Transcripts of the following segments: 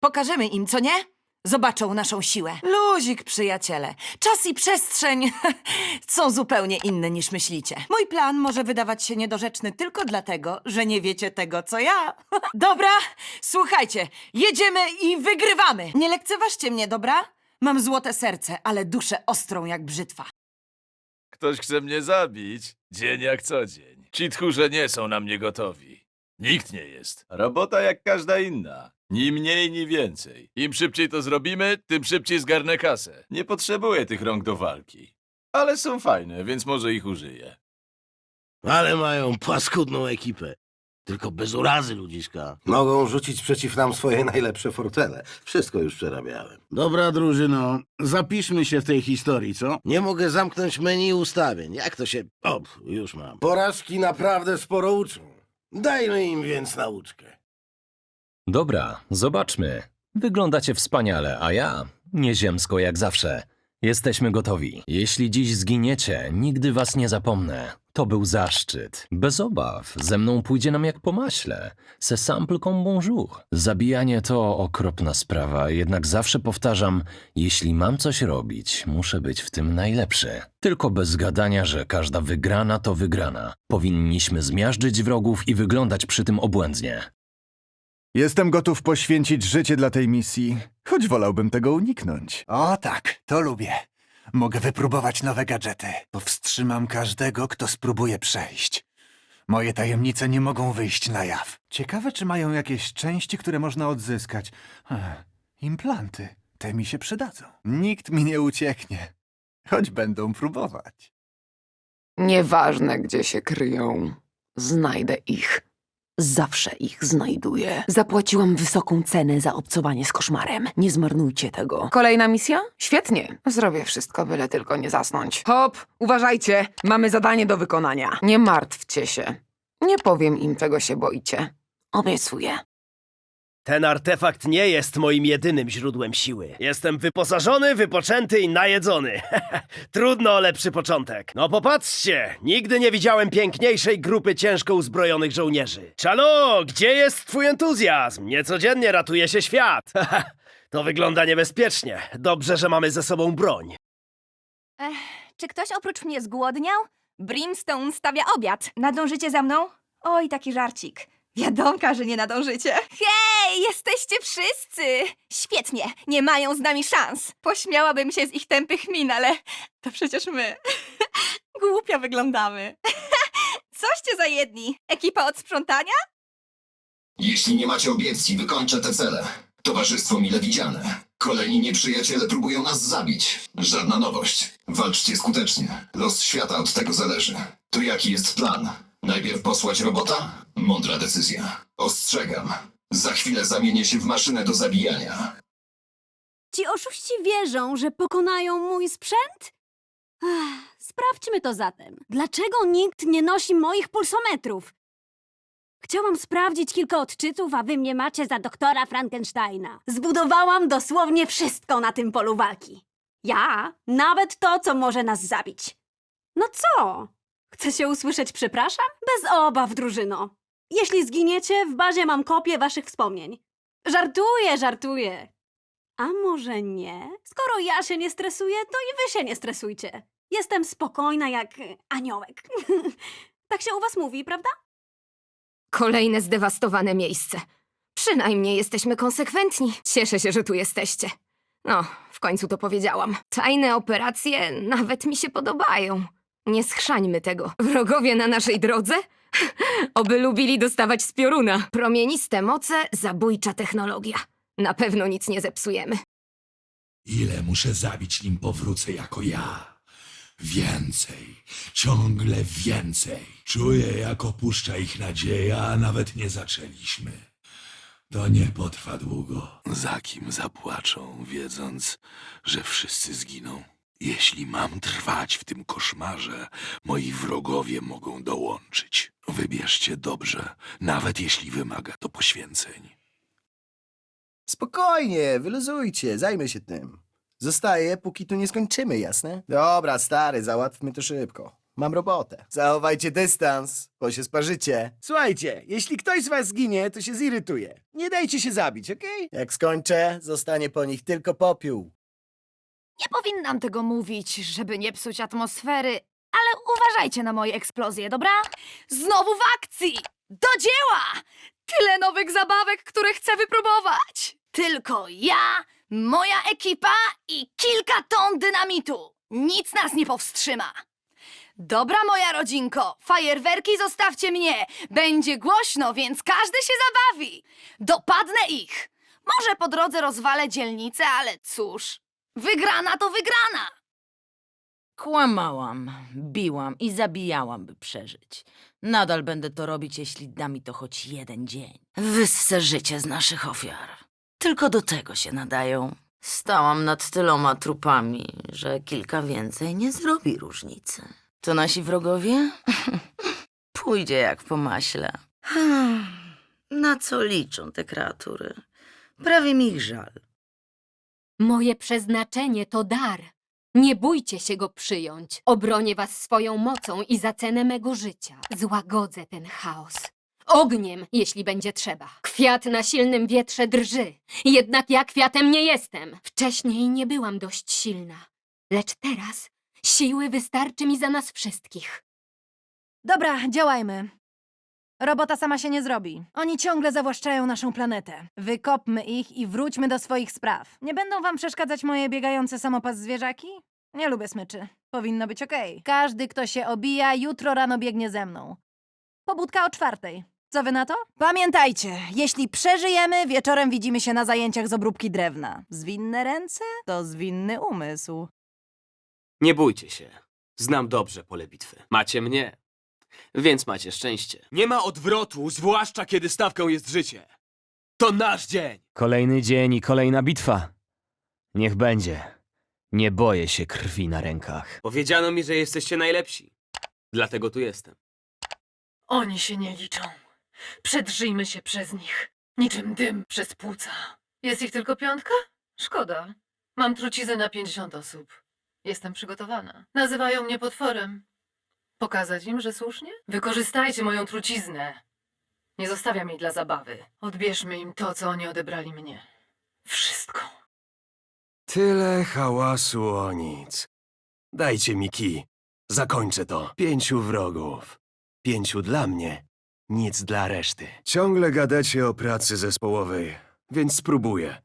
Pokażemy im, co nie? Zobaczą naszą siłę. Luzik, przyjaciele. Czas i przestrzeń są zupełnie inne niż myślicie. Mój plan może wydawać się niedorzeczny tylko dlatego, że nie wiecie tego, co ja. Dobra, słuchajcie, jedziemy i wygrywamy. Nie lekceważcie mnie, dobra? Mam złote serce, ale duszę ostrą jak brzytwa. Ktoś chce mnie zabić? Dzień jak co dzień. Ci tchórze nie są na mnie gotowi. Nikt nie jest. Robota jak każda inna. Ni mniej, ni więcej. Im szybciej to zrobimy, tym szybciej zgarnę kasę. Nie potrzebuję tych rąk do walki. Ale są fajne, więc może ich użyję. Ale mają paskudną ekipę. Tylko bez urazy ludziska. Mogą rzucić przeciw nam swoje najlepsze fortele. Wszystko już przerabiałem. Dobra, drużyno, zapiszmy się w tej historii, co? Nie mogę zamknąć menu ustawień. Jak to się... O, już mam. Porażki naprawdę sporo uczą. Dajmy im więc nauczkę. Dobra, zobaczmy. Wyglądacie wspaniale, a ja nieziemsko jak zawsze. Jesteśmy gotowi. Jeśli dziś zginiecie, nigdy was nie zapomnę. To był zaszczyt. Bez obaw, ze mną pójdzie nam jak po maśle. Se simple comme bonjour. Zabijanie to okropna sprawa, jednak zawsze powtarzam, jeśli mam coś robić, muszę być w tym najlepszy. Tylko bez gadania, że każda wygrana to wygrana. Powinniśmy zmiażdżyć wrogów i wyglądać przy tym obłędnie. Jestem gotów poświęcić życie dla tej misji, choć wolałbym tego uniknąć. O tak, to lubię. Mogę wypróbować nowe gadżety. Powstrzymam każdego, kto spróbuje przejść. Moje tajemnice nie mogą wyjść na jaw. Ciekawe, czy mają jakieś części, które można odzyskać. Ech, implanty. Te mi się przydadzą. Nikt mi nie ucieknie, choć będą próbować. Nieważne, gdzie się kryją, znajdę ich. Zawsze ich znajduję. Zapłaciłam wysoką cenę za obcowanie z koszmarem. Nie zmarnujcie tego. Kolejna misja? Świetnie. Zrobię wszystko, byle tylko nie zasnąć. Hop, uważajcie, mamy zadanie do wykonania. Nie martwcie się. Nie powiem im, czego się boicie. Obiecuję. Ten artefakt nie jest moim jedynym źródłem siły. Jestem wyposażony, wypoczęty i najedzony. Trudno o lepszy początek. No popatrzcie, nigdy nie widziałem piękniejszej grupy ciężko uzbrojonych żołnierzy. Czalo, gdzie jest twój entuzjazm? Niecodziennie ratuje się świat. to wygląda niebezpiecznie. Dobrze, że mamy ze sobą broń. Ech, czy ktoś oprócz mnie zgłodniał? Brimstone stawia obiad. Nadążycie za mną? Oj, taki żarcik. Wiadomka, że nie nadążycie. Hej, jesteście wszyscy! Świetnie, nie mają z nami szans. Pośmiałabym się z ich tępych min, ale to przecież my. Głupio wyglądamy. Coście za jedni? Ekipa od sprzątania? Jeśli nie macie obiekcji, wykończę te cele. Towarzystwo mile widziane. Kolejni nieprzyjaciele próbują nas zabić. Żadna nowość. Walczcie skutecznie. Los świata od tego zależy. To jaki jest plan? Najpierw posłać robota? Mądra decyzja. Ostrzegam. Za chwilę zamienię się w maszynę do zabijania. Ci oszuści wierzą, że pokonają mój sprzęt? Sprawdźmy to zatem. Dlaczego nikt nie nosi moich pulsometrów? Chciałam sprawdzić kilka odczytów, a wy mnie macie za doktora Frankensteina. Zbudowałam dosłownie wszystko na tym polu walki. Ja, nawet to, co może nas zabić. No co? Chcecie usłyszeć przepraszam? Bez obaw, drużyno. Jeśli zginiecie, w bazie mam kopię waszych wspomnień. Żartuję, żartuję. A może nie? Skoro ja się nie stresuję, to i wy się nie stresujcie. Jestem spokojna jak aniołek. tak się u was mówi, prawda? Kolejne zdewastowane miejsce. Przynajmniej jesteśmy konsekwentni. Cieszę się, że tu jesteście. No, w końcu to powiedziałam. Tajne operacje nawet mi się podobają. Nie schrzańmy tego. Wrogowie na naszej drodze? Oby lubili dostawać z pioruna. Promieniste moce, zabójcza technologia. Na pewno nic nie zepsujemy. Ile muszę zabić, nim powrócę jako ja? Więcej, ciągle więcej. Czuję, jak opuszcza ich nadzieja, a nawet nie zaczęliśmy. To nie potrwa długo. Za kim zapłaczą, wiedząc, że wszyscy zginą? Jeśli mam trwać w tym koszmarze, moi wrogowie mogą dołączyć. Wybierzcie dobrze, nawet jeśli wymaga to poświęceń. Spokojnie, wyluzujcie, zajmę się tym. Zostaję, póki tu nie skończymy, jasne? Dobra, stary, załatwmy to szybko. Mam robotę. Zachowajcie dystans, bo się sparzycie. Słuchajcie, jeśli ktoś z was zginie, to się zirytuje. Nie dajcie się zabić, okej? Jak skończę, zostanie po nich tylko popiół. Nie powinnam tego mówić, żeby nie psuć atmosfery, ale uważajcie na moje eksplozje, dobra? Znowu w akcji! Do dzieła! Tyle nowych zabawek, które chcę wypróbować! Tylko ja, moja ekipa i kilka ton dynamitu. Nic nas nie powstrzyma. Dobra, moja rodzinko, fajerwerki zostawcie mnie. Będzie głośno, więc każdy się zabawi. Dopadnę ich. Może po drodze rozwalę dzielnicę, ale cóż, wygrana to wygrana. Kłamałam, biłam i zabijałam, by przeżyć. Nadal będę to robić, jeśli da mi to choć jeden dzień. Wyssę życie z naszych ofiar. Tylko do tego się nadają. Stałam nad tyloma trupami, że kilka więcej nie zrobi różnicy. To nasi wrogowie? Pójdzie jak po maśle. Hmm, Na co liczą te kreatury? Prawie mi ich żal. Moje przeznaczenie to dar. Nie bójcie się go przyjąć. Obronię was swoją mocą i za cenę mego życia złagodzę ten chaos. Ogniem, jeśli będzie trzeba. Kwiat na silnym wietrze drży. Jednak ja kwiatem nie jestem. Wcześniej nie byłam dość silna. Lecz teraz siły wystarczy mi za nas wszystkich. Dobra, działajmy. Robota sama się nie zrobi. Oni ciągle zawłaszczają naszą planetę. Wykopmy ich i wróćmy do swoich spraw. Nie będą wam przeszkadzać moje biegające samopas zwierzaki? Nie lubię smyczy. Powinno być okej. Każdy, kto się obija, jutro rano biegnie ze mną. Pobudka o czwartej. Co wy na to? Pamiętajcie, jeśli przeżyjemy, wieczorem widzimy się na zajęciach z obróbki drewna. Zwinne ręce to zwinny umysł. Nie bójcie się. Znam dobrze pole bitwy. Macie mnie. Więc macie szczęście. Nie ma odwrotu, zwłaszcza kiedy stawką jest życie. To nasz dzień. Kolejny dzień i kolejna bitwa. Niech będzie. Nie boję się krwi na rękach. Powiedziano mi, że jesteście najlepsi. Dlatego tu jestem. Oni się nie liczą. Przedrzyjmy się przez nich. Niczym dym przez płuca. Jest ich tylko piątka? Szkoda. Mam trucizę na 50 osób. Jestem przygotowana. Nazywają mnie potworem. Pokazać im, że słusznie? Wykorzystajcie moją truciznę. Nie zostawiam jej dla zabawy. Odbierzmy im to, co oni odebrali mnie. Wszystko. Tyle hałasu o nic. Dajcie mi kij. Zakończę to. Pięciu wrogów. Pięciu dla mnie. Nic dla reszty. Ciągle gadacie o pracy zespołowej, więc spróbuję.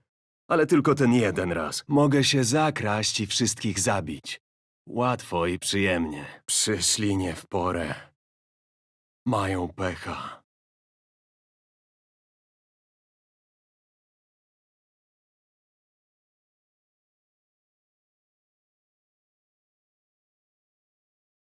Ale tylko ten jeden raz. Mogę się zakraść i wszystkich zabić. Łatwo i przyjemnie. Przyszli nie w porę. Mają pecha.